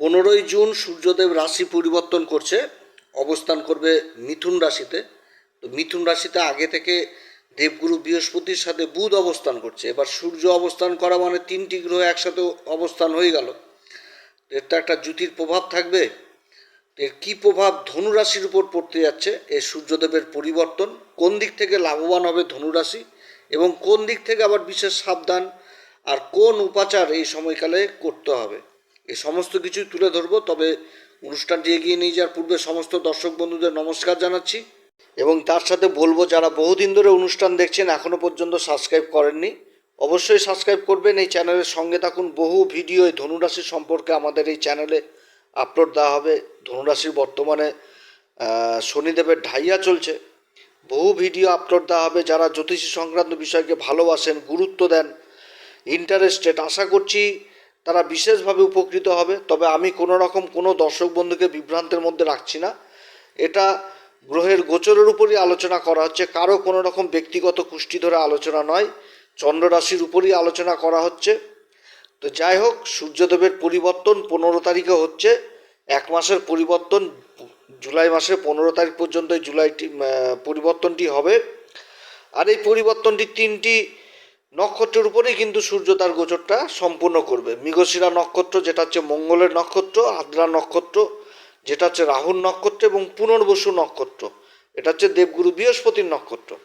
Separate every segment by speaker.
Speaker 1: পনেরোই জুন সূর্যদেব রাশি পরিবর্তন করছে, অবস্থান করবে মিথুন রাশিতে। তো মিথুন রাশিতে আগে থেকে দেবগুরু বৃহস্পতির সাথে বুধ অবস্থান করছে। এবার সূর্য অবস্থান করা মানে তিনটি গ্রহ একসাথে অবস্থান হয়ে গেল। এর তো একটা জ্যোতির প্রভাব থাকবে। এর কী প্রভাব ধনু রাশির উপর পড়তে যাচ্ছে এই সূর্যদেবের পরিবর্তন। কোন দিক থেকে লাভবান হবে ধনুরাশি এবং কোন দিক থেকে আবার বিশেষ সাবধান, আর কোন উপাচার এই সময়কালে করতে হবে? এই সমস্ত কিছুই তুলে ধরবো, তবে অনুষ্ঠানটি এগিয়ে নিয়ে যাওয়ার পূর্বে সমস্ত দর্শক বন্ধুদের নমস্কার জানাচ্ছি। এবং তার সাথে বলব, যারা বহুদিন ধরে অনুষ্ঠান দেখছেন এখনও পর্যন্ত সাবস্ক্রাইব করেননি, অবশ্যই সাবস্ক্রাইব করবেন। এই চ্যানেলের সঙ্গে থাকুন। বহু ভিডিও এই ধনুরাশি সম্পর্কে আমাদের এই চ্যানেলে আপলোড দেওয়া হবে। ধনুরাশির বর্তমানে শনিদেবের ঢাইয়া চলছে। বহু ভিডিও আপলোড দেওয়া হবে। যারা জ্যোতিষী সংক্রান্ত বিষয়কে ভালোবাসেন, গুরুত্ব দেন, ইন্টারেস্টেড, আশা করছি তারা বিশেষভাবে উপকৃত হবে, তবে আমি কোনো রকম কোনো দর্শক বন্ধুকে বিভ্রান্তের মধ্যে রাখছি না। এটা গ্রহের গোচরের উপরই আলোচনা করা হচ্ছে, কারও কোনো রকম ব্যক্তিগত কুষ্টি ধরে আলোচনা নয় চন্দ্র রাশির উপরই আলোচনা করা হচ্ছে। তো যাই হোক, সূর্যদেবের পরিবর্তন পনেরো তারিখে হচ্ছে, এক মাসের পরিবর্তন, জুলাই মাসের পনেরো তারিখ পর্যন্ত জুলাইটি পরিবর্তনটি হবে। আর এই পরিবর্তনটি তিনটি নক্ষত্রের উপরেই কিন্তু সূর্য তার গোচরটা সম্পূর্ণ করবে। মৃগশিরা নক্ষত্র, যেটা হচ্ছে মঙ্গলের নক্ষত্র, আদ্রা নক্ষত্র, যেটা হচ্ছে রাহুর নক্ষত্র এবং পুনর্বসু নক্ষত্র। এটা হচ্ছে দেবগুরু বৃহস্পতির নক্ষত্র।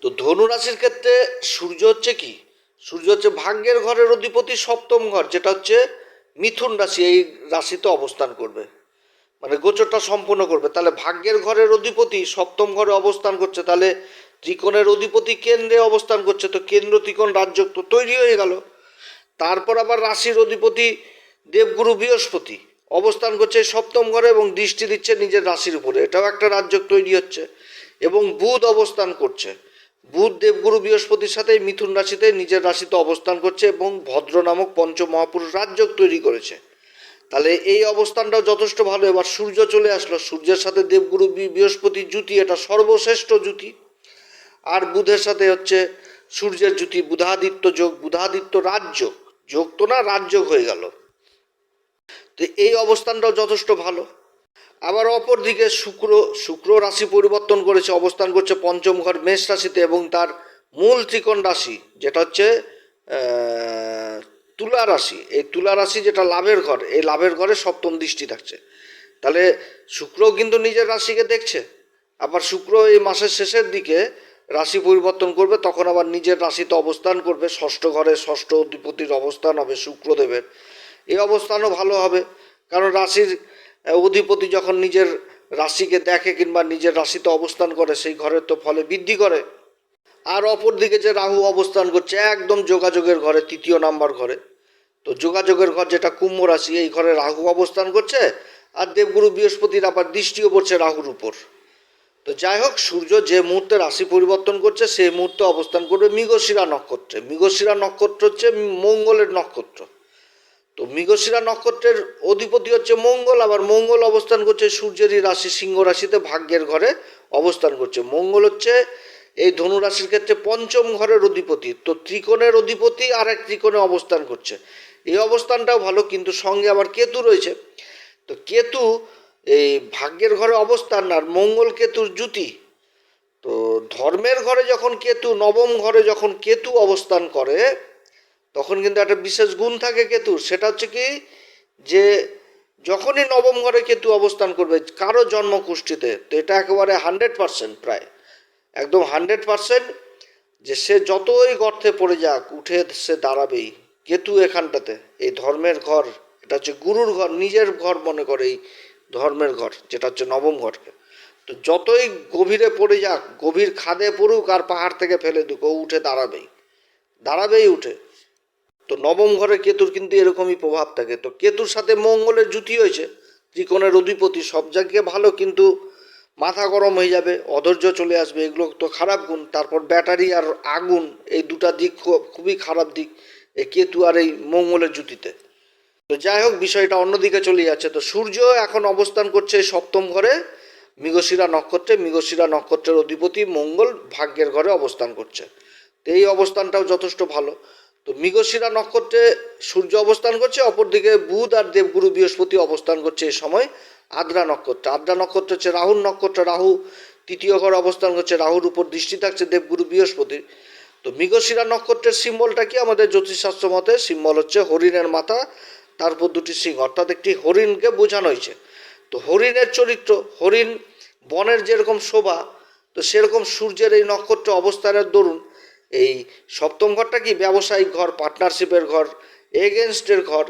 Speaker 1: তো ধনু রাশির ক্ষেত্রে সূর্য হচ্ছে কি? সূর্য হচ্ছে ভাগ্যের ঘরের অধিপতি সপ্তম ঘর, যেটা হচ্ছে মিথুন রাশি, এই রাশিতে অবস্থান করবে। মানে গোচরটা সম্পূর্ণ করবে। তাহলে ভাগ্যের ঘরের অধিপতি সপ্তম ঘরে অবস্থান করছে। তাহলে ত্রিকোণের অধিপতি কেন্দ্রে অবস্থান করছে। তো কেন্দ্র ত্রিকোণ রাজ্য তো তৈরি হয়ে গেল। তারপর আবার রাশির অধিপতি দেবগুরু বৃহস্পতি অবস্থান করছে সপ্তম ঘরে এবং দৃষ্টি দিচ্ছে নিজের রাশির উপরে। এটাও একটা রাজ্য তৈরি হচ্ছে এবং বুধ অবস্থান করছে। বুধ দেবগুরু বৃহস্পতির সাথে মিথুন রাশিতে নিজের রাশিতে অবস্থান করছে এবং ভদ্র নামক পঞ্চ মহাপুরুষ রাজ্য তৈরি করেছে। তাহলে এই অবস্থানটাও যথেষ্ট ভালো। এবার সূর্য চলে আসলো। সূর্যের সাথে দেবগুরু বৃহস্পতির জুতি এটা সর্বশ্রেষ্ঠ জুতি আর বুধের সাথে হচ্ছে সূর্যের জুতি বুধাদিত্য যোগ, বুধাদিত্য রাজ্য যোগ। তো না রাজ্য হয়ে গেল। তো এই অবস্থানটাও যথেষ্ট ভালো। আবার অপর দিকে শুক্র শুক্র রাশি পরিবর্তন করেছে, অবস্থান করছে পঞ্চম ঘর মেষ রাশিতে এবং তার মূল ত্রিকোণ রাশি, যেটা হচ্ছে তুলা রাশি। এই তুলা রাশি যেটা লাভের ঘর, এই লাভের ঘরে সপ্তম দৃষ্টি থাকছে। তাহলে শুক্রও কিন্তু নিজের রাশিকে দেখছে। আবার শুক্র এই মাসের শেষের দিকে রাশি পরিবর্তন করবে, তখন আবার নিজের রাশিতে অবস্থান করবে, ষষ্ঠ ঘরে ষষ্ঠ অধিপতির অবস্থান হবে, শুক্রদেবের। এই অবস্থানও ভালো হবে, কারণ রাশির অধিপতি যখন নিজের রাশিকে দেখে কিংবা নিজের রাশিতে অবস্থান করে, সেই ঘরের তো ফলে বৃদ্ধি করে। আর অপর দিকে যে রাহু অবস্থান করছে, একদম যোগাযোগের ঘরে, তৃতীয় নাম্বার ঘরে। তো যোগাযোগের ঘর যেটা কুম্ভ রাশি, এই ঘরে রাহু অবস্থান করছে, আর দেবগুরু বৃহস্পতির আবার দৃষ্টিও পড়ছে রাহুর উপর। তো যাই হোক, সূর্য যে মুহূর্তে রাশি পরিবর্তন করছে, সেই মুহূর্তে অবস্থান করবে মৃগশিরা নক্ষত্রে। মৃগশিরা নক্ষত্র হচ্ছে মঙ্গলের নক্ষত্র। তো মৃগশিরা নক্ষত্রের অধিপতি হচ্ছে মঙ্গল, আবার মঙ্গল অবস্থান করছে সূর্যেরই রাশি, সিংহ রাশিতে ভাগ্যের ঘরে অবস্থান করছে। মঙ্গল হচ্ছে এই ধনু রাশির ক্ষেত্রে পঞ্চম ঘরের অধিপতি। তো ত্রিকোণের অধিপতি আর এক ত্রিকোণে অবস্থান করছে। এই অবস্থানটাও ভালো, কিন্তু সঙ্গে আবার কেতু রয়েছে। তো কেতু এই ভাগ্যের ঘরে অবস্থান আর মঙ্গল কেতুর জুতি তো ধর্মের ঘরে যখন কেতু, নবম ঘরে যখন কেতু অবস্থান করে, তখন কিন্তু একটা বিশেষ গুণ থাকে কেতুর। সেটা হচ্ছে কি যে যখনই নবম ঘরে কেতু অবস্থান করবে, কারও জন্মকুষ্ঠিতে তো এটা একেবারে হান্ড্রেড পারসেন্ট প্রায়। একদম হান্ড্রেড পারসেন্ট যে সে যতই গর্তে পড়ে যাক, উঠে সে দাঁড়াবেই কেতু এখানটাতে। এই ধর্মের ঘর, এটা হচ্ছে গুরুর ঘর, নিজের ঘর মনে করে এই ধর্মের ঘর, যেটা হচ্ছে নবম ঘরকে। তো যতই গভীরে পড়ে যাক, গভীর খাদে পড়ুক আর পাহাড় থেকে ফেলে দুক, ও উঠে দাঁড়াবেই। দাঁড়াবেই উঠে। তো নবম ঘরে কেতুর কিন্তু এরকমই প্রভাব থাকে। তো কেতুর সাথে মঙ্গলের জুতি হয়েছে। ত্রিকোণের অধিপতি সব জায়গায় ভালো, কিন্তু মাথা গরম হয়ে যাবে, অধৈর্য চলে আসবে, এগুলো তো খারাপ গুণ। তারপর ব্যাটারি আর আগুন, এই দুটা দিক খুবই খারাপ দিক, এই কেতু আর এই মঙ্গলের জুতিতে তো যাই হোক, বিষয়টা অন্যদিকে চলে যাচ্ছে। তো সূর্য এখন অবস্থান করছে সপ্তম ঘরে, মৃগশিরা নক্ষত্রে। মৃগশিরা নক্ষত্রের অধিপতি মঙ্গল ভাগ্যের ঘরে অবস্থান করছে। তো এই অবস্থানটাও যথেষ্ট ভালো। তো মৃগশিরা নক্ষত্রে সূর্য অবস্থান করছে, অপরদিকে বুধ আর দেবগুরু বৃহস্পতি অবস্থান করছে এই সময় আদ্রা নক্ষত্র। আদ্রা নক্ষত্র হচ্ছে রাহুর নক্ষত্র, রাহু তৃতীয় ঘর অবস্থান করছে, রাহুর উপর দৃষ্টি থাকছে দেবগুরু বৃহস্পতির। তো মৃগশিরা নক্ষত্রের সিম্বলটা কি? আমাদের জ্যোতিষশাস্ত্র মতে সিম্বল হচ্ছে হরিণের মাথা তারপর দুটি সিং অর্থাৎ একটি হরিণকে বোঝানো হয়েছে। তো হরিণের চরিত্র, হরিণ বনের যেরকম শোভা, তো সেরকম সূর্যের এই নক্ষত্র অবস্থানের দরুন এই সপ্তম ঘরটা কি? ব্যবসায়িক ঘর পার্টনারশিপের ঘর এগেনস্টের ঘর,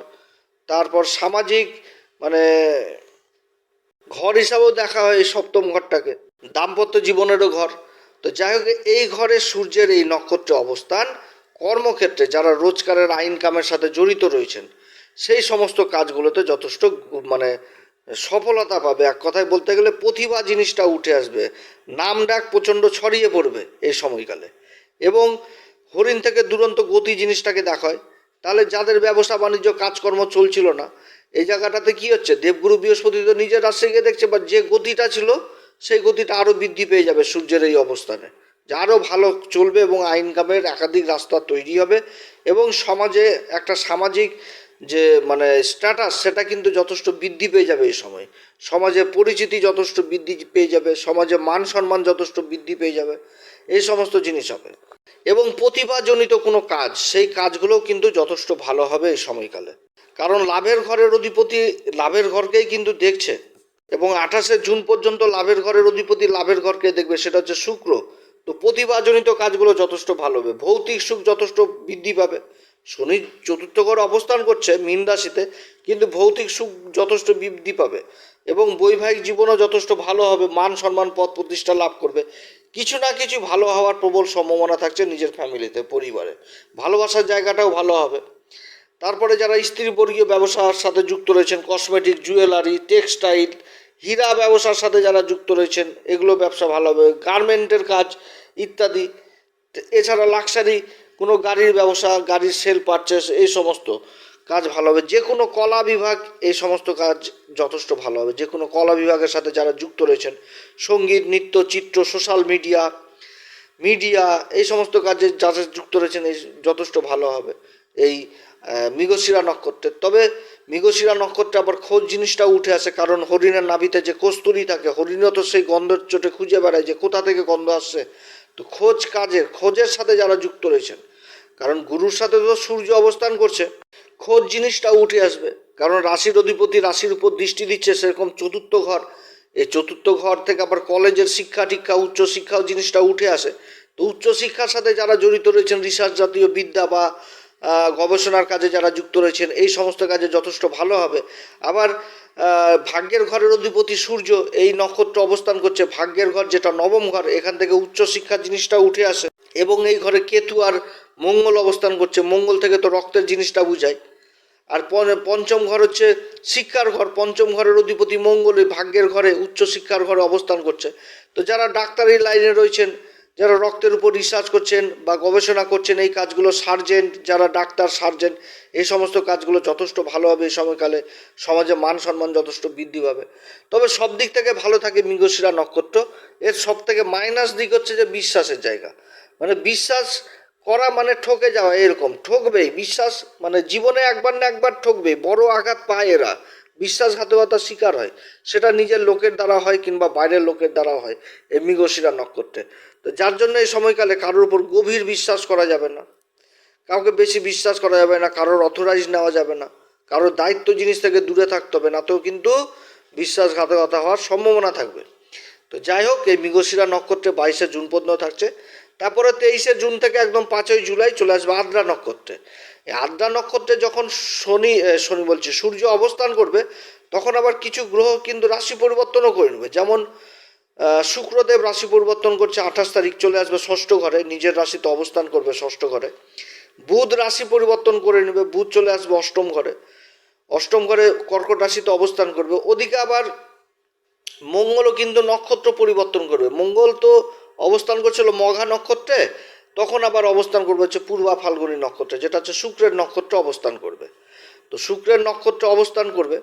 Speaker 1: তারপর সামাজিক মানে ঘর হিসাবেও দেখা হয় এই সপ্তম ঘরটাকে, দাম্পত্য জীবনেরও ঘর। তো যাই হোক, এই ঘরে সূর্যের এই নক্ষত্রে অবস্থান কর্মক্ষেত্রে, যারা রোজগারের আইন কামের সাথে জড়িত রয়েছেন সেই সমস্ত কাজগুলোতে যথেষ্ট মানে সফলতা পাবে। এক কথায় বলতে গেলে প্রতিভা জিনিসটা উঠে আসবে। নাম ডাক প্রচণ্ড ছড়িয়ে পড়বে এই সময়কালে। এবং হরিণ থেকে দুরন্ত গতি জিনিসটাকে দেখায়। তাহলে যাদের ব্যবসা বাণিজ্য কাজকর্ম চলছিল না, এই জায়গাটাতে কি হচ্ছে? দেবগুরু বৃহস্পতি তো নিজের রাশি গিয়ে দেখছে, বা যে গতিটা ছিল, সেই গতিটা আরও বৃদ্ধি পেয়ে যাবে সূর্যের এই অবস্থানে। যা আরও ভালো চলবে এবং আইন কামের একাধিক রাস্তা তৈরি হবে এবং সমাজে একটা সামাজিক যে মানে স্ট্যাটাস সেটা কিন্তু যথেষ্ট বৃদ্ধি পেয়ে যাবে এই সময়। সমাজে পরিচিতি যথেষ্ট বৃদ্ধি পেয়ে যাবে, সমাজে মান সম্মান যথেষ্ট বৃদ্ধি পেয়ে যাবে, এই সমস্ত জিনিস হবে। এবং প্রতিভাজনিত কোনো কাজ, সেই কাজগুলোও কিন্তু যথেষ্ট ভালো হবে এই সময়কালে। কারণ লাভের ঘরের অধিপতি লাভের ঘরকেই কিন্তু দেখছে। এবং আঠাশে জুন পর্যন্ত লাভের ঘরের অধিপতি লাভের ঘরকে দেখবে, সেটা হচ্ছে শুক্র। তো প্রতিভাজনিত কাজগুলো যথেষ্ট ভালো হবে, ভৌতিক সুখ যথেষ্ট বৃদ্ধি পাবে। শনি চতুর্থ ঘর অবস্থান করছে মীন রাশিতে, কিন্তু ভৌতিক সুখ যথেষ্ট বৃদ্ধি পাবে এবং বৈবাহিক জীবনও যথেষ্ট ভালো হবে, মান সম্মান পদ প্রতিষ্ঠা লাভ করবে। কিছু না কিছু ভালো হওয়ার প্রবল সম্ভাবনা থাকছে নিজের ফ্যামিলিতে, পরিবারে। ভালোবাসার জায়গাটাও ভালো হবে। তারপরে যারা স্ত্রীবর্গীয় ব্যবসার সাথে যুক্ত রয়েছেন কসমেটিক জুয়েলারি টেক্সটাইল হীরা ব্যবসার সাথে যারা যুক্ত রয়েছেন, এগুলো ব্যবসা ভালো হবে। গার্মেন্টের কাজ ইত্যাদি। এছাড়া লাক্সারি কোনো গাড়ির ব্যবসা, গাড়ির সেল পারচেস এই সমস্ত কাজ ভালো হবে। যে কোনো কলা বিভাগ এই সমস্ত কাজ যথেষ্ট ভালো হবে। যে কোনো কলা বিভাগের সাথে যারা যুক্ত রয়েছেন, সংগীত, নৃত্য, চিত্র সোশ্যাল মিডিয়া মিডিয়া এই সমস্ত কাজে যারা যুক্ত রয়েছেন, এই যথেষ্ট ভালো হবে। এই মৃগশিরা নক্ষত্রের। তবে মৃগশিরা নক্ষত্রে আবার খোঁজ জিনিসটা উঠে আসে, কারণ হরিণের নাভিতে যে কস্তুরি থাকে, হরিণও তো সেই গন্ধের চোটে খুঁজে বেড়ায় যে কোথা থেকে গন্ধ আসছে। তো খোঁজ কাজের, খোঁজের সাথে যারা যুক্ত রয়েছেন, কারণ গুরুর সাথে তো সূর্য অবস্থান করছে, খোঁজ জিনিসটা উঠে আসবে, কারণ রাশির অধিপতি রাশির উপর দৃষ্টি দিচ্ছে সেরকম চতুর্থ ঘর, এই চতুর্থ ঘর থেকে আবার কলেজের শিক্ষা টিক্ষা, উচ্চ শিক্ষাও জিনিসটা উঠে আসে, তো উচ্চশিক্ষার সাথে যারা জড়িত রয়েছেন, রিসার্চ জাতীয় বিদ্যা বা গবেষণার কাজে যারা যুক্ত রয়েছেন, এই সমস্ত কাজে যথেষ্ট ভালো হবে। আবার ভাগ্যের ঘরের অধিপতি সূর্য এই নক্ষত্র অবস্থান করছে। ভাগ্যের ঘর যেটা নবম ঘর, এখান থেকে উচ্চ শিক্ষার জিনিসটা উঠে আসে এবং এই ঘরে কেতু আর মঙ্গল অবস্থান করছে। মঙ্গল থেকে তো রক্তের জিনিসটা বুঝায়। আর পঞ্চম ঘর হচ্ছে শিক্ষার ঘর। পঞ্চম ঘরের অধিপতি মঙ্গল এই ভাগ্যের ঘরে, উচ্চ শিক্ষার ঘরে অবস্থান করছে। তো যারা ডাক্তারি লাইনে রয়েছেন যারা রক্তের উপর রিসার্চ করছেন বা গবেষণা করছেন, এই কাজগুলো সার্জেন্ট যারা ডাক্তার সার্জেন্ট এই সমস্ত কাজগুলো যথেষ্ট ভালো হবে এই সময়কালে। সমাজে মান সম্মান যথেষ্ট বৃদ্ধি পাবে। তবে সব দিক থেকে ভালো থাকে মৃগশিরা নক্ষত্র। এর সব থেকে মাইনাস দিক হচ্ছে যে বিশ্বাসের জায়গা। মানে বিশ্বাস করা মানে ঠকে যাওয়া, এরকম। ঠকবেই। বিশ্বাস মানে জীবনে একবার না একবার ঠকবে বড় আঘাত পায় এরা। বিশ্বাসঘাতকতার শিকার হয়। সেটা নিজের লোকের দ্বারা হয় কিংবা বাইরের লোকের দ্বারা হয়, এই মৃগশিরা নক্ষত্রে তো যার জন্য এই সময়কালে কারোর উপর গভীর বিশ্বাস করা যাবে না। কাউকে বেশি বিশ্বাস করা যাবে না, কারোর অথরাইজ নেওয়া যাবে না, কারোর দায়িত্ব জিনিস থেকে দূরে থাকতে হবে না, তো কিন্তু বিশ্বাসঘাতকতা হওয়ার সম্ভাবনা থাকবে। তো যাই হোক, এই মৃগশিরা নক্ষত্রে বাইশে জুন পর্যন্ত থাকছে। তারপরে তেইশে জুন থেকে একদম পাঁচই জুলাই চলে আসবে আদ্রা নক্ষত্রে। আদ্রা নক্ষত্রে যখন শনি শনি বলছে, সূর্য অবস্থান করবে, তখন আবার কিছু গ্রহ কিন্তু রাশি পরিবর্তনও করে নেবে। যেমন শুক্রদেব রাশি পরিবর্তন করছে, আঠাশ তারিখ চলে আসবে ষষ্ঠ ঘরে, নিজের রাশিতে অবস্থান করবে ষষ্ঠ ঘরে। বুধ রাশি পরিবর্তন করে নেবে, বুধ চলে আসবে অষ্টম ঘরে। অষ্টম ঘরে কর্কট রাশিতে অবস্থান করবে। ওদিকে আবার মঙ্গলও কিন্তু নক্ষত্র পরিবর্তন করবে। মঙ্গল তো অবস্থান করছিল মঘা নক্ষত্রে, তখন আবার অবস্থান করবে হচ্ছে পূর্বা ফাল্গুনী নক্ষত্রে, যেটা হচ্ছে শুক্রের নক্ষত্রে অবস্থান করবে। তো শুক্রের নক্ষত্রে অবস্থান করবে।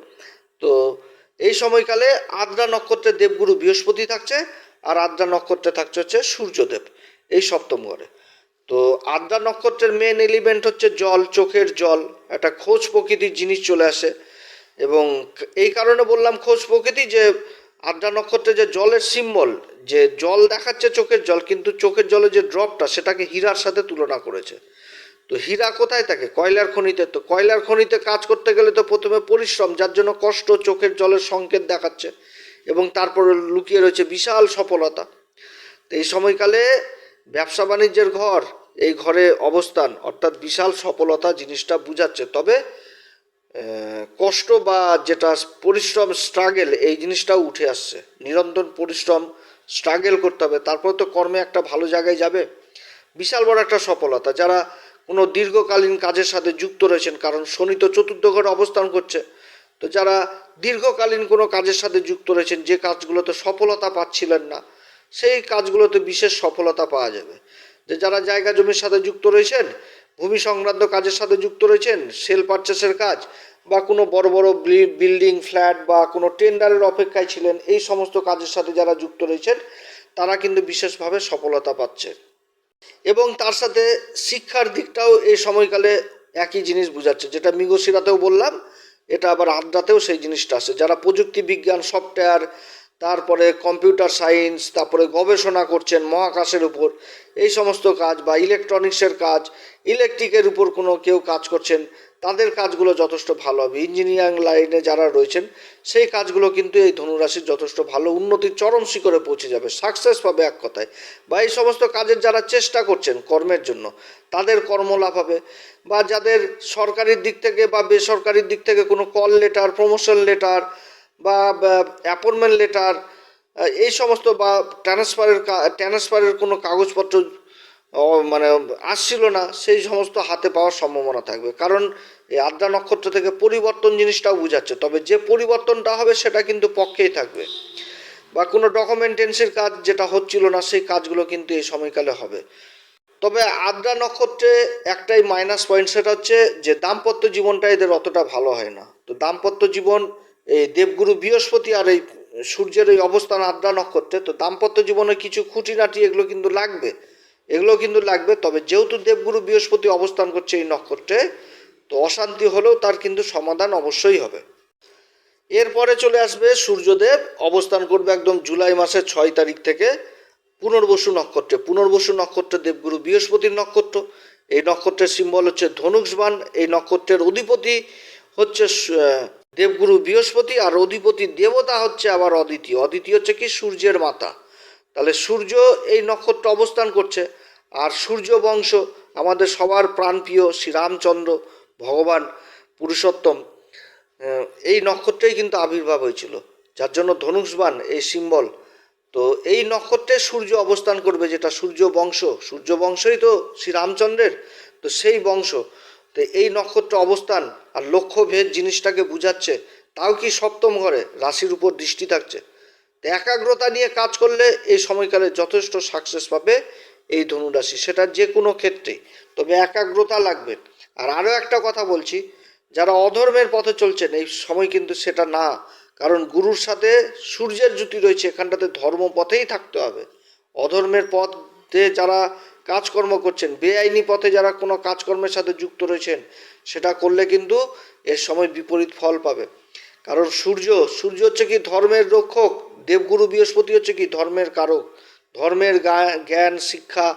Speaker 1: তো এই সময়কালে আদ্রা নক্ষত্রে দেবগুরু বৃহস্পতি থাকছে, আর আদ্রা নক্ষত্রে থাকছে হচ্ছে সূর্যদেব এই সপ্তম ঘরে। তো আদ্রা নক্ষত্রের মেন এলিমেন্ট হচ্ছে জল, চোখের জল, একটা খোঁজ প্রকৃতির জিনিস চলে আসে। এবং এই কারণে বললাম খোঁজ প্রকৃতি যে আদ্রা নক্ষত্রে যে জলের সিম্বল যে জল দেখাচ্ছে চোখের জল, কিন্তু চোখের জলে যে ড্রপটা সেটাকে হীরার সাথে তুলনা করেছে। তো হীরা কোথায় থাকে? কয়লার খনিতে। তো কয়লার খনিতে কাজ করতে গেলে তো প্রথমে পরিশ্রম, যার জন্য কষ্ট চোখের জলের সংকেত দেখাচ্ছে এবং তারপরে লুকিয়ে রয়েছে বিশাল সফলতা। তো এই সময়কালে ব্যবসা বাণিজ্যের ঘর, এই ঘরে অবস্থান, অর্থাৎ বিশাল সফলতা জিনিসটা বুঝাচ্ছে। তবে কষ্ট বা যেটা পরিশ্রম স্ট্রাগেল এই জিনিসটাও উঠে আসছে। নিরন্তর পরিশ্রম স্ট্রাগেল করতে হবে। তারপর তো কর্মে একটা ভালো জায়গায় যাবে। বিশাল বড় একটা সফলতা। যারা কোনো দীর্ঘকালীন কাজের সাথে যুক্ত রয়েছেন, কারণ শনি তো চতুর্থ ঘরে অবস্থান করছে, তো যারা দীর্ঘকালীন কোনো কাজের সাথে যুক্ত রয়েছেন, যে কাজগুলোতে সফলতা পাচ্ছিলেন না, সেই কাজগুলোতে বিশেষ সফলতা পাওয়া যাবে। যে যারা জায়গা জমির সাথে যুক্ত রয়েছেন ভূমি সংক্রান্ত কাজের সাথে যুক্ত রয়েছেন, সেল পারচেসের কাজ বা কোনো বড় বড় বিল্ডিং ফ্ল্যাট বা কোনো টেন্ডারের অপেক্ষায় ছিলেন, এই সমস্ত কাজের সাথে যারা যুক্ত রয়েছেন, তারা কিন্তু বিশেষভাবে সফলতা পাচ্ছে। এবং তার সাথে শিক্ষার দিকটাও এই সময়কালে একই জিনিস বোঝাচ্ছে, যেটা মৃগশিরাতেও বললাম, এটা আবার আদ্রাতেও সেই জিনিসটা আছে। যারা প্রযুক্তি বিজ্ঞান সফটওয়্যার তারপরে কম্পিউটার সায়েন্স, তারপরে গবেষণা করছেন মহাকাশের উপর। এই সমস্ত কাজ বা ইলেকট্রনিক্সের কাজ, ইলেকট্রিকের উপর কোনো কেউ কাজ করছেন, তাদের কাজগুলো যথেষ্ট ভালো হবে। ইঞ্জিনিয়ারিং লাইনে যারা রয়েছেন, সেই কাজগুলো কিন্তু এই ধনুরাশির যথেষ্ট ভালো। উন্নতির চরম শিখরে পৌঁছে যাবে সাকসেস পাবে এক কথায়। বা এই সমস্ত কাজের যারা চেষ্টা করছেন কর্মের জন্য, তাদের কর্মলাভ হবে। বা যাদের সরকারির দিক থেকে বা বেসরকারির দিক থেকে কোনো কল লেটার প্রমোশন লেটার বা অ্যাপয়েন্টমেন্ট লেটার এই সমস্ত বা ট্রান্সফারের ট্রান্সফারের কোনো কাগজপত্র মানে আসছিল না, সেই সমস্ত হাতে পাওয়ার সম্ভাবনা থাকবে। কারণ এই আদ্রা নক্ষত্র থেকে পরিবর্তন জিনিসটাও বোঝাচ্ছে। তবে যে পরিবর্তনটা হবে, সেটা কিন্তু পক্ষেই থাকবে। বা, কোনো ডকুমেন্টেন্সির কাজ যেটা হচ্ছিল না, সেই কাজগুলো কিন্তু এই সময়কালে হবে। তবে আদ্রা নক্ষত্রে একটাই মাইনাস পয়েন্ট সেটা হচ্ছে যে, দাম্পত্য জীবনটা এদের অতটা ভালো হয় না। তো দাম্পত্য জীবন এই দেবগুরু বৃহস্পতি আর এই সূর্যের এই অবস্থান আদ্রা নক্ষত্রে, তো দাম্পত্য জীবনে কিছু খুঁটিনাটি এগুলো কিন্তু লাগবে। এগুলো কিন্তু লাগবে, তবে যেহেতু দেবগুরু বৃহস্পতি অবস্থান করছে এই নক্ষত্রে, তো অশান্তি হলেও তার কিন্তু সমাধান অবশ্যই হবে। এরপরে চলে আসবে সূর্যদেব, অবস্থান করবে একদম জুলাই মাসের ছয় তারিখ থেকে পুনর্বসু নক্ষত্রে। পুনর্বসু নক্ষত্র দেবগুরু বৃহস্পতির নক্ষত্র, এই নক্ষত্রের সিম্বল হচ্ছে ধনুষবান এই নক্ষত্রের অধিপতি হচ্ছে দেবগুরু বৃহস্পতি আর অধিপতি দেবতা হচ্ছে আবার অদিতি। অদিতি হচ্ছে কি সূর্যের মাতা। তাহলে সূর্য এই নক্ষত্র অবস্থান করছে। আর সূর্য বংশ আমাদের সবার প্রাণপ্রিয় শ্রীরামচন্দ্র ভগবান পুরুষোত্তম। এই নক্ষত্রেই কিন্তু আবির্ভাব হয়েছিল। যার জন্য ধনুষবান এই সিম্বল তো এই নক্ষত্রে সূর্য অবস্থান করবে যেটা সূর্য বংশ। সূর্য বংশই তো শ্রীরামচন্দ্রের। তো সেই বংশ। তো এই নক্ষত্র অবস্থান আর লক্ষ্যভেদ জিনিসটাকে বুঝাচ্ছে, তাও কি সপ্তম ঘরে? রাশির উপর দৃষ্টি থাকছে। তো একাগ্রতা নিয়ে কাজ করলে এই সময়কালে যথেষ্ট সাকসেস পাবে এই ধনুরাশি, সেটা যে কোনো ক্ষেত্রেই। তবে একাগ্রতা লাগবে। আর আরও একটা কথা বলছি, যারা অধর্মের পথে চলছেন, এই সময় কিন্তু সেটা না। কারণ গুরুর সাথে সূর্যের জুতি রয়েছে, এখানটাতে ধর্ম পথেই থাকতে হবে। অধর্মের পথে যারা কাজকর্ম করছেন। বেআইনি পথে যারা কোনো কাজকর্মের সাথে যুক্ত রয়েছেন, সেটা করলে কিন্তু এর সময় বিপরীত ফল পাবে। কারণ সূর্য সূর্য হচ্ছে কি ধর্মের রক্ষক, দেবগুরু বৃহস্পতি হচ্ছে কি ধর্মের কারক। ধর্মের জ্ঞান, শিক্ষা,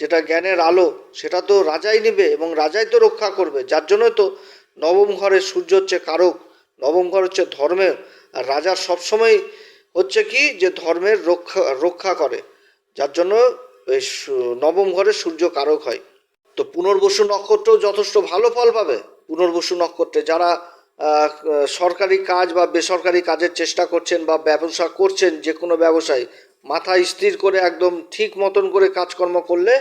Speaker 1: যেটা জ্ঞানের আলো, সেটা তো রাজাই নেবে এবং রাজাই তো রক্ষা করবে। যার জন্য তো নবম ঘরে সূর্য হচ্ছে কারক, নবম ঘর হচ্ছে ধর্মের আর রাজার সবসময় হচ্ছে কি যে ধর্মের রক্ষা রক্ষা করে। যার জন্য নবম ঘরে সূর্য কারক হয়। তো পুনর্বসু নক্ষত্রও যথেষ্ট ভালো ফল পাবে। পুনর্বসু নক্ষত্রে যারা সরকারি কাজ বা বেসরকারি কাজের চেষ্টা করছেন বা ব্যবসা করছেন, যে কোনো ব্যবসায়, মাথা স্থির করে একদম ঠিক মতন করে কাজকর্ম করলে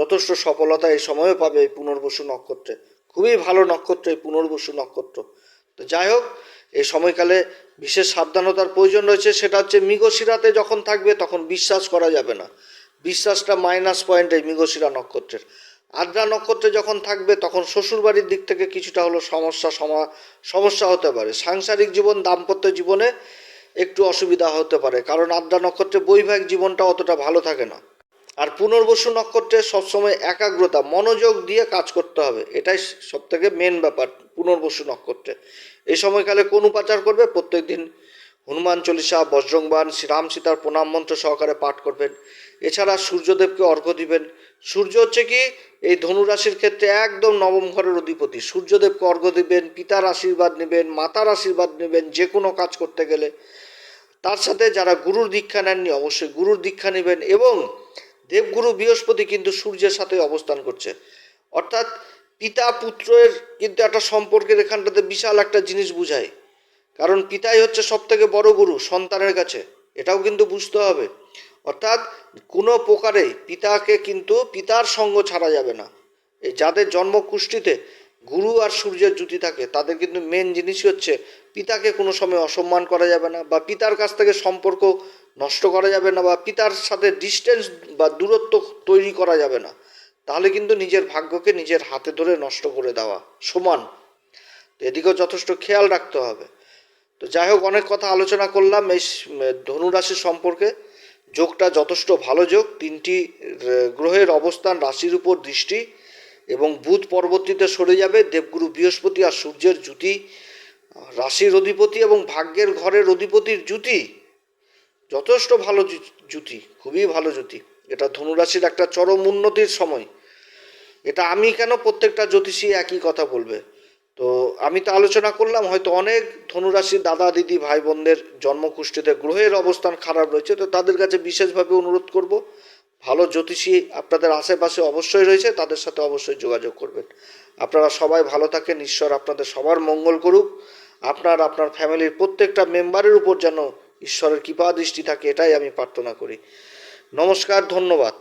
Speaker 1: যথেষ্ট সফলতা এই সময়ও পাবে এই পুনর্বসু নক্ষত্রে। খুবই ভালো নক্ষত্র এই পুনর্বসু নক্ষত্র। তো যাই হোক, এই সময়কালে বিশেষ সাবধানতার প্রয়োজন রয়েছে, সেটা হচ্ছে মৃগশিরাতে যখন থাকবে তখন বিশ্বাস করা যাবে না। বিশ্বাসটা মাইনাস পয়েন্ট মৃগশিরা নক্ষত্রের। আদ্রা নক্ষত্রে যখন থাকবে, তখন শ্বশুরবাড়ির দিক থেকে কিছুটা হলো সমস্যা সমা, সমস্যা হতে পারে। সাংসারিক জীবন, দাম্পত্য জীবনে একটু অসুবিধা হতে পারে, কারণ আদ্রা নক্ষত্রে বৈবাহিক জীবনটা অতটা ভালো থাকে না। আর পুনর্বসু নক্ষত্রে সবসময় একাগ্রতা, মনোযোগ দিয়ে কাজ করতে হবে। এটাই সব থেকে মেন ব্যাপার পুনর্বসু নক্ষত্রে। এই সময়কালে কোন উপাচার করবে? প্রত্যেক দিন হনুমান চল্লিশা বজ্রংবান শ্রীরাম সীতার প্রণাম মন্ত্র সহকারে পাঠ করবেন। এছাড়া সূর্যদেবকে অর্ঘ্য দিবেন। সূর্য হচ্ছে কি? এই ধনুরাশির ক্ষেত্রে একদম নবম ঘরের অধিপতি। সূর্যদেবকে অর্ঘ্য দিবেন, পিতার আশীর্বাদ নেবেন, মাতার আশীর্বাদ নেবেন, যে কোনো কাজ করতে গেলে। তার সাথে যারা গুরুর দীক্ষা নেননি, অবশ্যই গুরুর দীক্ষা নেবেন এবং দেবগুরু বৃহস্পতি কিন্তু সূর্যের সাথে অবস্থান করছে। অর্থাৎ পিতা পুত্রের কিন্তু একটা সম্পর্কের এখানটাতে বিশাল একটা জিনিস বুঝায়। কারণ পিতাই হচ্ছে সব থেকে বড় গুরু, সন্তানের কাছে। এটাও কিন্তু বুঝতে হবে। অর্থাৎ কোনো প্রকারে পিতাকে কিন্তু পিতার সঙ্গ ছাড়া যাবে না। এই যাদের জন্ম কুষ্টিতে গুরু আর সূর্যের জুতি থাকে, তাদের কিন্তু মেন জিনিসই হচ্ছে পিতাকে কোনো সময় অসম্মান করা যাবে না বা পিতার কাছ থেকে সম্পর্ক নষ্ট করা যাবে না বা পিতার সাথে ডিস্টেন্স বা দূরত্ব তৈরি করা যাবে না। তাহলে কিন্তু নিজের ভাগ্যকে নিজের হাতে ধরে নষ্ট করে দেওয়া সমান। তো এদিকেও যথেষ্ট খেয়াল রাখতে হবে। তো যাই হোক, অনেক কথা আলোচনা করলাম। এই ধনুরাশি সম্পর্কে যোগটা যথেষ্ট ভালো যোগ। তিনটি গ্রহের অবস্থান, রাশির উপর দৃষ্টি এবং বুধ পরবর্তীতে সরে যাবে। দেবগুরু বৃহস্পতি আর সূর্যের জুতি রাশির অধিপতি এবং ভাগ্যের ঘরের অধিপতির জুতি যথেষ্ট ভালো জু- জুতি খুবই ভালো জুতি এটা ধনুরাশির একটা চরম উন্নতির সময়। এটা আমি কেন প্রত্যেকটা জ্যোতিষী একই কথা বলবে? তো আমি তো আলোচনা করলাম, হয়তো অনেক ধনুরাশির দাদা, দিদি ভাই বোনদের জন্মকুষ্ঠিতে গ্রহের অবস্থান খারাপ রয়েছে, তো তাদের কাছে বিশেষভাবে অনুরোধ করব, ভালো জ্যোতিষী আপনাদের আশেপাশে অবশ্যই রয়েছে, তাদের সাথে অবশ্যই যোগাযোগ করবেন। আপনারা সবাই ভালো থাকেন, ঈশ্বর আপনাদের সবার মঙ্গল করুক, আপনার আপনার ফ্যামিলির প্রত্যেকটা মেম্বারের উপর যেন ঈশ্বরের কৃপা দৃষ্টি থাকে, এটাই আমি প্রার্থনা করি। নমস্কার, ধন্যবাদ।